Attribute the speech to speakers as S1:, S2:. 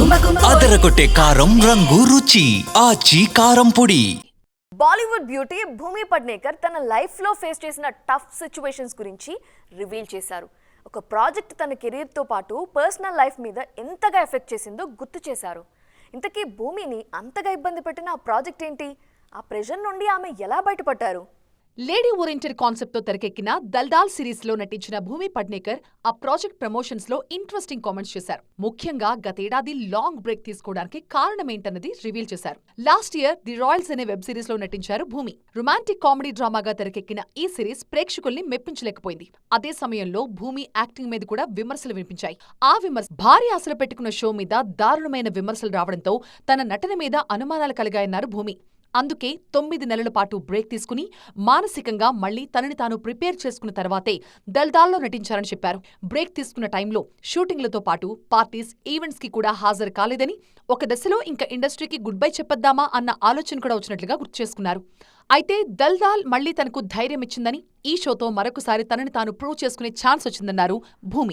S1: అదరగొట్టే కారం రంగు రుచి ఆచి కారం పొడి.
S2: బాలీవుడ్ బ్యూటీ భూమి పడ్నేకర్ తన లైఫ్లో ఫేస్ చేసిన టఫ్ సిచ్యువేషన్స్ గురించి రివీల్ చేశారు. ఒక ప్రాజెక్ట్ తన కెరీర్తో పాటు పర్సనల్ లైఫ్ మీద ఎంతగా ఎఫెక్ట్ చేసిందో గుర్తు చేశారు. ఇంతకీ భూమిని అంతగా ఇబ్బంది పెట్టిన ఆ ప్రాజెక్ట్ ఏంటి? ఆ ప్రెషర్ నుండి ఆమె ఎలా బయటపడ్డారు?
S3: లేడీ ఓరియంటెడ్ కాన్సెప్ట్తో తెరకెక్కిన దల్దాల్ సిరీస్లో నటించిన భూమి పడ్నేకర్ ఆ ప్రాజెక్ట్ ప్రమోషన్స్లో ఇంట్రెస్టింగ్ కామెంట్స్ చేశారు. ముఖ్యంగా గతేడాది లాంగ్ బ్రేక్ తీసుకోవడానికి కారణమేంటన్నది రివీల్ చేశారు. లాస్ట్ ఇయర్ ది రాయల్స్ అనే వెబ్ సిరీస్లో నటించారు భూమి. రొమాంటిక్ కామెడీ డ్రామాగా తెరకెక్కిన ఈ సిరీస్ ప్రేక్షకుల్ని మెప్పించలేకపోయింది. అదే సమయంలో భూమి యాక్టింగ్ మీద కూడా విమర్శలు వినిపించాయి. ఆ విమర్శ భారీ ఆశలు పెట్టుకున్న షో మీద దారుణమైన విమర్శలు రావడంతో తన నటన మీద అనుమానాలు కలిగాయన్నారు భూమి. అందుకే తొమ్మిది నెలల పాటు బ్రేక్ తీసుకుని మానసికంగా మళ్ళీ తనని తాను ప్రిపేర్ చేసుకున్న తర్వాతే దల్దాల్లో నటించారని చెప్పారు. బ్రేక్ తీసుకున్న టైంలో షూటింగ్లతో పాటు పార్టీస్ ఈవెంట్స్కి కూడా హాజరు కాలేదని ఒక దశలో ఇంకా ఇండస్ట్రీకి గుడ్ బై చెప్పొద్దామా అన్న ఆలోచన కూడా వచ్చినట్లుగా గుర్తు చేసుకున్నారు. అయితే దల్దాల్ మళ్ళీ తనకు ధైర్యం ఇచ్చిందని ఈ షోతో మరొకసారి తనని తాను ప్రూవ్ చేసుకునే ఛాన్స్ వచ్చిందన్నారు భూమి.